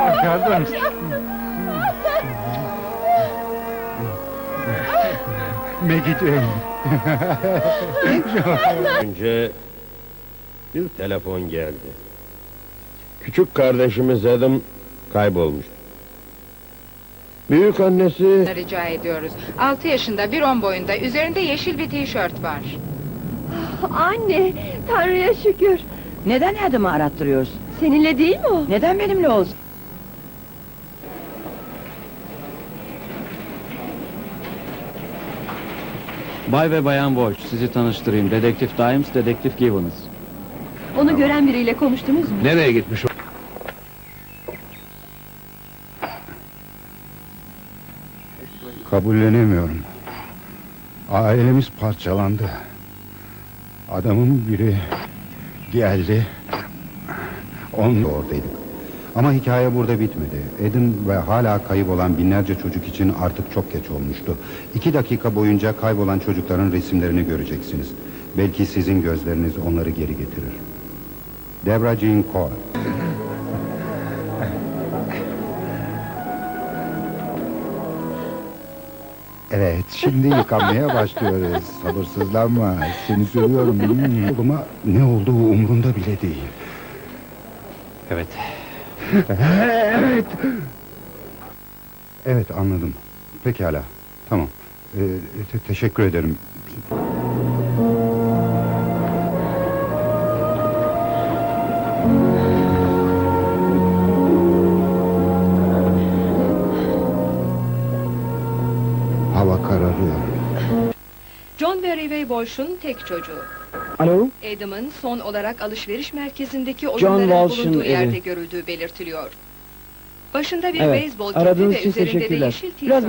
Başardım. Megiciğim. Önce bir telefon geldi. Küçük kardeşimiz Adam kaybolmuş. Büyük annesi rica ediyoruz. 6 yaşında, bir on boyunda, üzerinde yeşil bir tişört var. Anne, Tanrı'ya şükür. Neden adımı arattırıyorsun? Seninle değil mi o? Neden benimle olsun? Bay ve Bayan Walsh, sizi tanıştırayım. Dedektif Dimes, Dedektif Gibbons. Onu gören biriyle konuştunuz mu? Nereye gitmiş o? Kabullenemiyorum. Ailemiz parçalandı. Adamın biri geldi. Da oradaydık. Ama hikaye burada bitmedi. Edin ve hala kayıp olan binlerce çocuk için artık çok geç olmuştu. İki dakika boyunca kaybolan çocukların resimlerini göreceksiniz. Belki sizin gözleriniz onları geri getirir. Debra Jean Cole. Evet, şimdi yıkanmaya başlıyoruz. Sabırsızlanma, seni seviyorum. Hmm. Oğluma ne olduğu umurunda bile değil. Evet. Evet. Evet, anladım. Pekala, tamam. Ee, te- teşekkür ederim. Hava kararıyor. John ve Rivey Walsh'un tek çocuğu. Alo? Adam'ın son olarak alışveriş merkezindeki oyunların Walsh'ın bulunduğu yerde evi. görüldüğü belirtiliyor. Başında bir Evet, beyzbol kepi aradığınız ve için üzerinde de teşekkürler. yeşil Biraz.